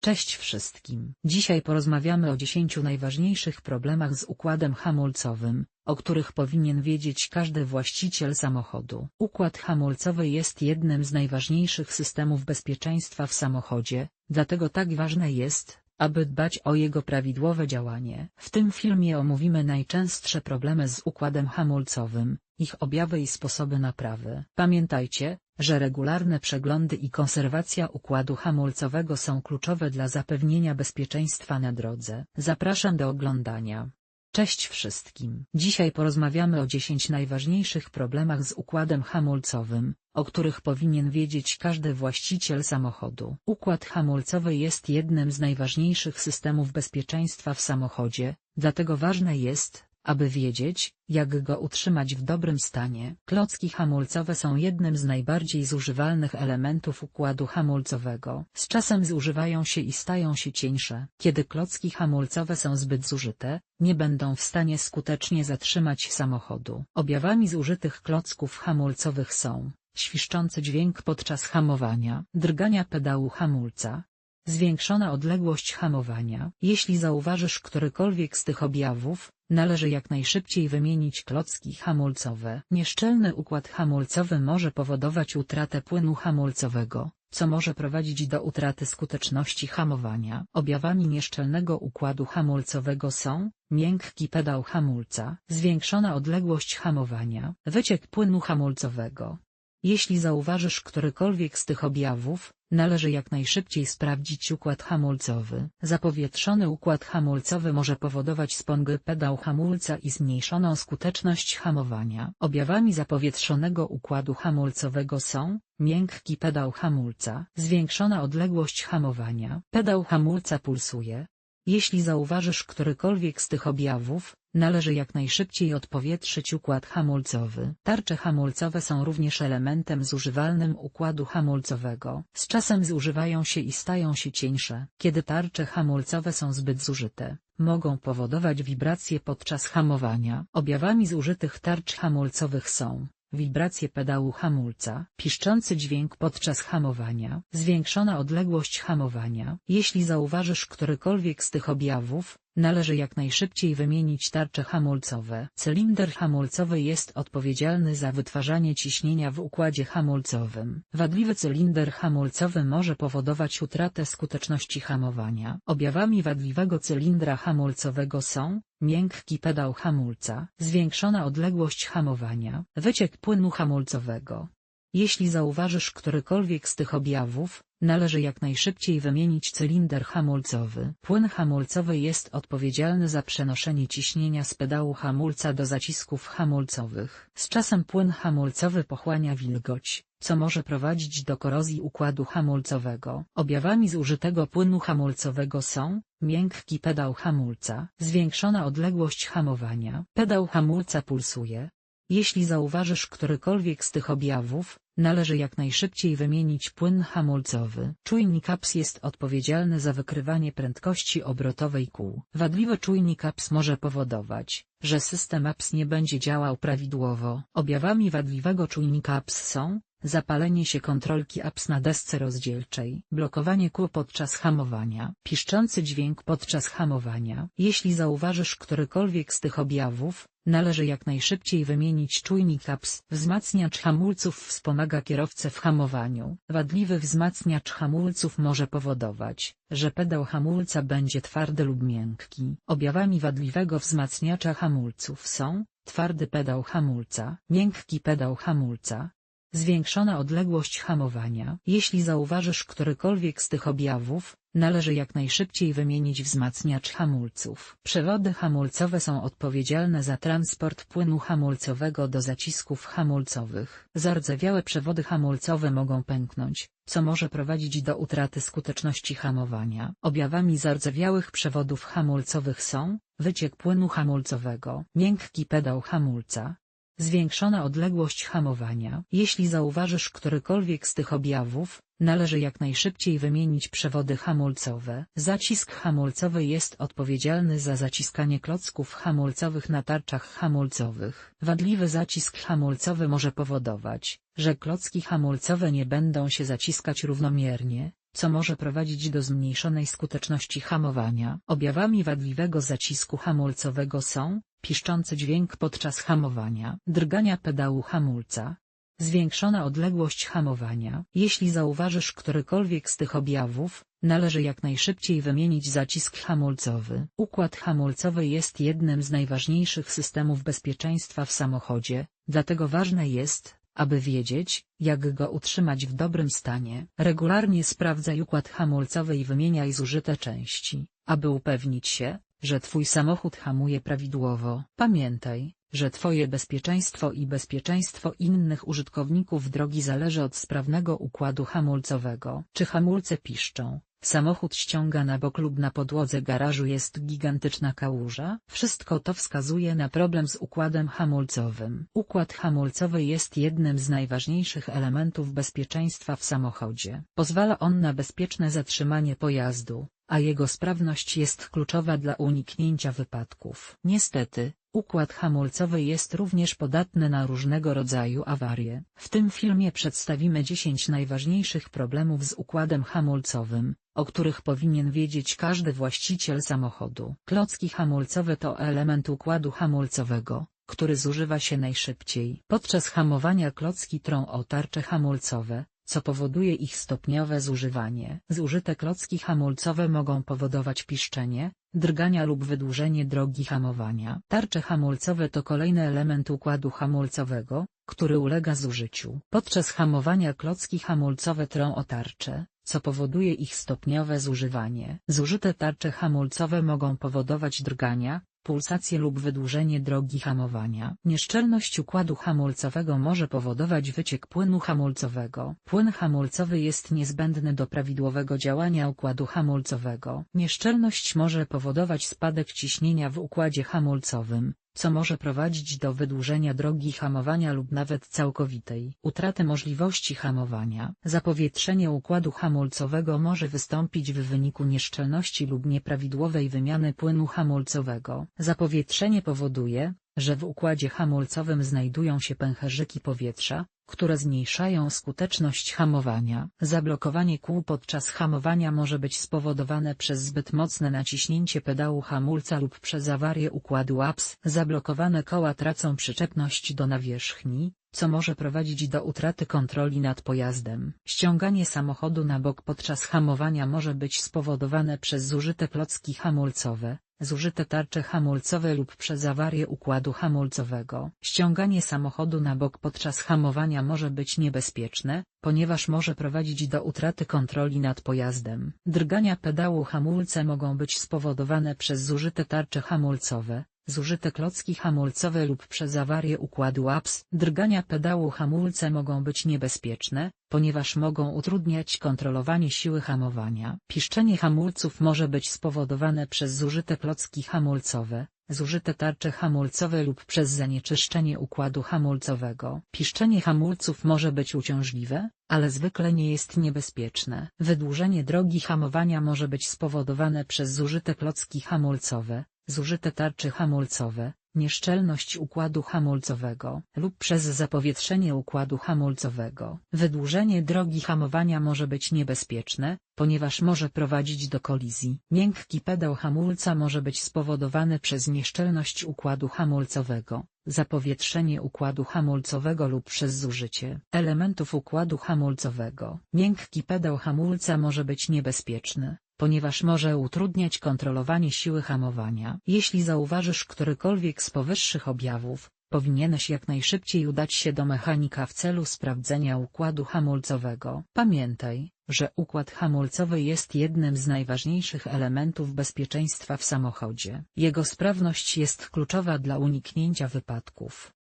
Cześć wszystkim. Dzisiaj porozmawiamy o 10 najważniejszych problemach z układem hamulcowym, o których powinien wiedzieć każdy właściciel samochodu. Układ hamulcowy jest jednym z najważniejszych systemów bezpieczeństwa w samochodzie, dlatego tak ważne jest, aby dbać o jego prawidłowe działanie. W tym filmie omówimy najczęstsze problemy z układem hamulcowym, ich objawy i sposoby naprawy. Pamiętajcie, że regularne przeglądy i konserwacja układu hamulcowego są kluczowe dla zapewnienia bezpieczeństwa na drodze. Zapraszam do oglądania. Cześć wszystkim. Dzisiaj porozmawiamy o 10 najważniejszych problemach z układem hamulcowym, o których powinien wiedzieć każdy właściciel samochodu. Układ hamulcowy jest jednym z najważniejszych systemów bezpieczeństwa w samochodzie, dlatego ważne jest, aby wiedzieć, jak go utrzymać w dobrym stanie. Klocki hamulcowe są jednym z najbardziej zużywalnych elementów układu hamulcowego. Z czasem zużywają się i stają się cieńsze. Kiedy klocki hamulcowe są zbyt zużyte, nie będą w stanie skutecznie zatrzymać samochodu. Objawami zużytych klocków hamulcowych są świszczący dźwięk podczas hamowania, drgania pedału hamulca, Zwiększona odległość hamowania. Jeśli zauważysz którykolwiek z tych objawów, należy jak najszybciej wymienić klocki hamulcowe. Nieszczelny układ hamulcowy może powodować utratę płynu hamulcowego, co może prowadzić do utraty skuteczności hamowania. Objawami nieszczelnego układu hamulcowego są miękki pedał hamulca, zwiększona odległość hamowania, wyciek płynu hamulcowego. Jeśli zauważysz którykolwiek z tych objawów, Należy jak najszybciej sprawdzić układ hamulcowy. Zapowietrzony układ hamulcowy może powodować spągy pedał hamulca i zmniejszoną skuteczność hamowania. Objawami zapowietrzonego układu hamulcowego są miękki pedał hamulca, zwiększona odległość hamowania, pedał hamulca pulsuje. Jeśli zauważysz którykolwiek z tych objawów, Należy jak najszybciej odpowietrzyć układ hamulcowy. Tarcze hamulcowe są również elementem zużywalnym układu hamulcowego. Z czasem zużywają się i stają się cieńsze. Kiedy tarcze hamulcowe są zbyt zużyte, mogą powodować wibracje podczas hamowania. Objawami zużytych tarcz hamulcowych są wibracje pedału hamulca, piszczący dźwięk podczas hamowania, zwiększona odległość hamowania. Jeśli zauważysz którykolwiek z tych objawów, Należy jak najszybciej wymienić tarcze hamulcowe. Cylinder hamulcowy jest odpowiedzialny za wytwarzanie ciśnienia w układzie hamulcowym. Wadliwy cylinder hamulcowy może powodować utratę skuteczności hamowania. Objawami wadliwego cylindra hamulcowego są miękki pedał hamulca, zwiększona odległość hamowania, wyciek płynu hamulcowego. Jeśli zauważysz którykolwiek z tych objawów, Należy jak najszybciej wymienić cylinder hamulcowy. Płyn hamulcowy jest odpowiedzialny za przenoszenie ciśnienia z pedału hamulca do zacisków hamulcowych. Z czasem płyn hamulcowy pochłania wilgoć, co może prowadzić do korozji układu hamulcowego. Objawami zużytego płynu hamulcowego są miękki pedał hamulca, zwiększona odległość hamowania, pedał hamulca pulsuje. Jeśli zauważysz którykolwiek z tych objawów, Należy jak najszybciej wymienić płyn hamulcowy. Czujnik APS jest odpowiedzialny za wykrywanie prędkości obrotowej kół. Wadliwy czujnik APS może powodować, że system APS nie będzie działał prawidłowo. Objawami wadliwego czujnika APS są Zapalenie się kontrolki APS na desce rozdzielczej, blokowanie kół podczas hamowania, piszczący dźwięk podczas hamowania. Jeśli zauważysz którykolwiek z tych objawów, należy jak najszybciej wymienić czujnik APS. Wzmacniacz hamulców wspomaga kierowcę w hamowaniu. Wadliwy wzmacniacz hamulców może powodować, że pedał hamulca będzie twardy lub miękki. Objawami wadliwego wzmacniacza hamulców są twardy pedał hamulca, miękki pedał hamulca, Zwiększona odległość hamowania. Jeśli zauważysz którykolwiek z tych objawów, należy jak najszybciej wymienić wzmacniacz hamulców. Przewody hamulcowe są odpowiedzialne za transport płynu hamulcowego do zacisków hamulcowych. Zardzewiałe przewody hamulcowe mogą pęknąć, co może prowadzić do utraty skuteczności hamowania. Objawami zardzewiałych przewodów hamulcowych są wyciek płynu hamulcowego, miękki pedał hamulca, Zwiększona odległość hamowania. Jeśli zauważysz którykolwiek z tych objawów, należy jak najszybciej wymienić przewody hamulcowe. Zacisk hamulcowy jest odpowiedzialny za zaciskanie klocków hamulcowych na tarczach hamulcowych. Wadliwy zacisk hamulcowy może powodować, że klocki hamulcowe nie będą się zaciskać równomiernie, co może prowadzić do zmniejszonej skuteczności hamowania. Objawami wadliwego zacisku hamulcowego są piszczący dźwięk podczas hamowania, drgania pedału hamulca, zwiększona odległość hamowania. Jeśli zauważysz którykolwiek z tych objawów, należy jak najszybciej wymienić zacisk hamulcowy. Układ hamulcowy jest jednym z najważniejszych systemów bezpieczeństwa w samochodzie, dlatego ważne jest, aby wiedzieć, jak go utrzymać w dobrym stanie. Regularnie sprawdzaj układ hamulcowy i wymieniaj zużyte części, aby upewnić się, że Twój samochód hamuje prawidłowo. Pamiętaj, że Twoje bezpieczeństwo i bezpieczeństwo innych użytkowników drogi zależy od sprawnego układu hamulcowego. Czy hamulce piszczą? Samochód ściąga na bok lub na podłodze garażu jest gigantyczna kałuża. Wszystko to wskazuje na problem z układem hamulcowym. Układ hamulcowy jest jednym z najważniejszych elementów bezpieczeństwa w samochodzie. Pozwala on na bezpieczne zatrzymanie pojazdu, a jego sprawność jest kluczowa dla uniknięcia wypadków. Niestety, układ hamulcowy jest również podatny na różnego rodzaju awarie. W tym filmie przedstawimy 10 najważniejszych problemów z układem hamulcowym, o których powinien wiedzieć każdy właściciel samochodu. Klocki hamulcowe to element układu hamulcowego, który zużywa się najszybciej. Podczas hamowania klocki trą o tarcze hamulcowe, co powoduje ich stopniowe zużywanie. Zużyte klocki hamulcowe mogą powodować piszczenie, drgania lub wydłużenie drogi hamowania. Tarcze hamulcowe to kolejny element układu hamulcowego, który ulega zużyciu. Podczas hamowania klocki hamulcowe trą o tarcze, co powoduje ich stopniowe zużywanie. Zużyte tarcze hamulcowe mogą powodować drgania, pulsację lub wydłużenie drogi hamowania. Nieszczelność układu hamulcowego może powodować wyciek płynu hamulcowego. Płyn hamulcowy jest niezbędny do prawidłowego działania układu hamulcowego. Nieszczelność może powodować spadek ciśnienia w układzie hamulcowym, co może prowadzić do wydłużenia drogi hamowania lub nawet całkowitej utraty możliwości hamowania. Zapowietrzenie układu hamulcowego może wystąpić w wyniku nieszczelności lub nieprawidłowej wymiany płynu hamulcowego. Zapowietrzenie powoduje, że w układzie hamulcowym znajdują się pęcherzyki powietrza, które zmniejszają skuteczność hamowania. Zablokowanie kół podczas hamowania może być spowodowane przez zbyt mocne naciśnięcie pedału hamulca lub przez awarię układu APS. Zablokowane koła tracą przyczepność do nawierzchni, co może prowadzić do utraty kontroli nad pojazdem. Ściąganie samochodu na bok podczas hamowania może być spowodowane przez zużyte klocki hamulcowe, zużyte tarcze hamulcowe lub przez awarię układu hamulcowego. Ściąganie samochodu na bok podczas hamowania może być niebezpieczne, ponieważ może prowadzić do utraty kontroli nad pojazdem. Drgania pedału hamulca mogą być spowodowane przez zużyte tarcze hamulcowe, zużyte klocki hamulcowe lub przez awarię układu APS. Drgania pedału hamulca mogą być niebezpieczne, ponieważ mogą utrudniać kontrolowanie siły hamowania. Piszczenie hamulców może być spowodowane przez zużyte klocki hamulcowe, zużyte tarcze hamulcowe lub przez zanieczyszczenie układu hamulcowego. Piszczenie hamulców może być uciążliwe, ale zwykle nie jest niebezpieczne. Wydłużenie drogi hamowania może być spowodowane przez zużyte klocki hamulcowe, zużyte tarcze hamulcowe, nieszczelność układu hamulcowego lub przez zapowietrzenie układu hamulcowego. Wydłużenie drogi hamowania może być niebezpieczne, ponieważ może prowadzić do kolizji. Miękki pedał hamulca może być spowodowany przez nieszczelność układu hamulcowego, zapowietrzenie układu hamulcowego lub przez zużycie elementów układu hamulcowego. Miękki pedał hamulca może być niebezpieczny, ponieważ może utrudniać kontrolowanie siły hamowania. Jeśli zauważysz którykolwiek z powyższych objawów, powinieneś jak najszybciej udać się do mechanika w celu sprawdzenia układu hamulcowego. Pamiętaj, że układ hamulcowy jest jednym z najważniejszych elementów bezpieczeństwa w samochodzie. Jego sprawność jest kluczowa dla uniknięcia wypadków.